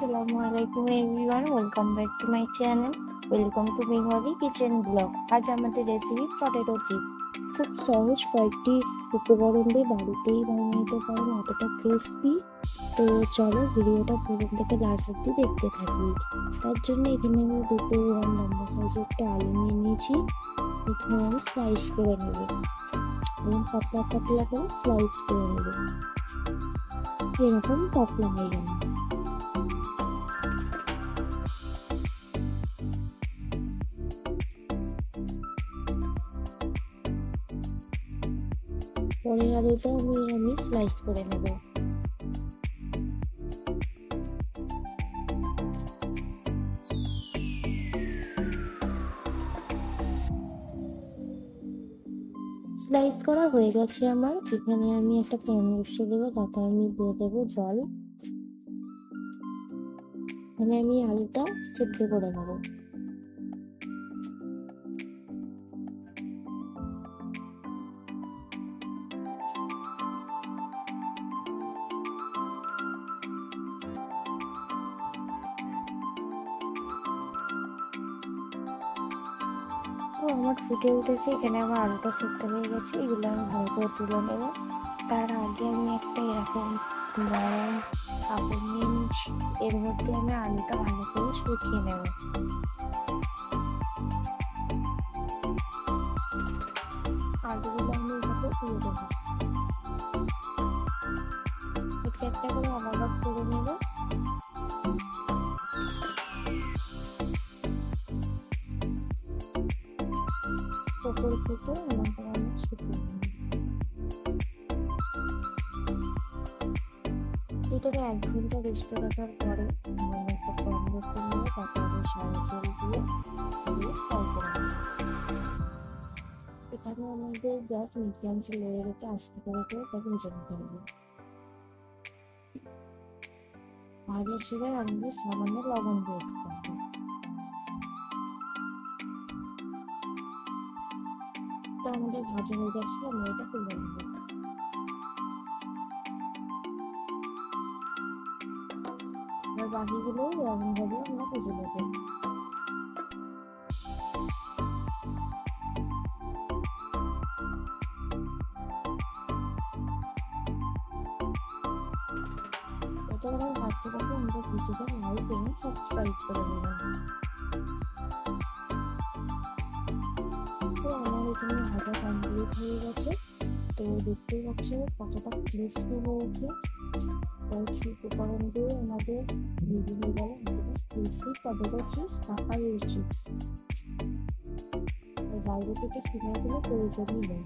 আসসালামু আলাইকুম everyone welcome back to my channel welcome to Bengali kitchen vlog আজ আমাদের রেসিপি পটেটো চিপ খুব সহজ কয়েকটি উপকরণ দিয়ে বাড়িতেই বানিয়ে নিতে পারেন অতটা ক্রিসপি তো চলো ভিডিওটা প্রথম থেকে লাস্ট অব্দি দেখতে থাকি তার জন্য এখানে আমি দুটো গ্রাম লম্বা সাইজের একটা আলু নিয়ে নিয়েছি। এখানে আমি স্লাইস করে নেব। এবং পাতলা পাতলা করে স্লাইস করে নেব। এরকম পাতলা হয়ে গেল। পরের আলুটা আমি আমি স্লাইস করে নেব। স্লাইস করা হয়ে গেছে আমার। এখানে আমি একটা প্যান বসিয়ে দেবো, তাতে আমি দিয়ে দেবো জল। এখানে আমি আলুটা সেদ্ধ করে নেব। আমার ফুটে উঠেছে, এখানে আমার আলুটা সেদ্ধ হয়ে গেছে, এগুলো আমি ভালো করে তুলে নেব। তার আগে আমি একটা এরকম নরম কাপড় নিয়ে নিচ্ছি এর মধ্যে আমি আলুটা ভালো করে শুকিয়ে নেব। আলুগুলো আমি এভাবে তুলে দেবো একটা করে আলাদা করে নেব। ওপর থেকে আমাকে আমি নেব এটাকে এক ঘণ্টা রেস্টে রাখার পরে আমি একটা বসে নিয়ে তাতে আমি দিয়ে করে এখানে আমাদের গ্যাস মিডিয়াম ফ্লেমে রেখে আস্তে করে করে তাকে ভেজে নিতে হবে ভাজার সময় আমাদের সামান্য লবণ দিয়ে দিতে হবে। তো আমাদের ভাজা হয়ে গেছে আমরা এটা তুলে নেব এবার বাকিগুলো এরকম ভাবে আমরা ভেজে নেব এটা আমরা ভাজতে আমাদের ভিডিওটা লাইক এবং সাবস্ক্রাইব করে হয়ে গেছে। তো দেখতেই পাচ্ছ কতটা ক্রিস্পি হয়েছে উপকরণ দিয়ে আমাদের রেডি হয়ে গেল আমাদের পটেটো চিপস চিপস বাইরে থেকে কিনে দিলে প্রয়োজনই নেই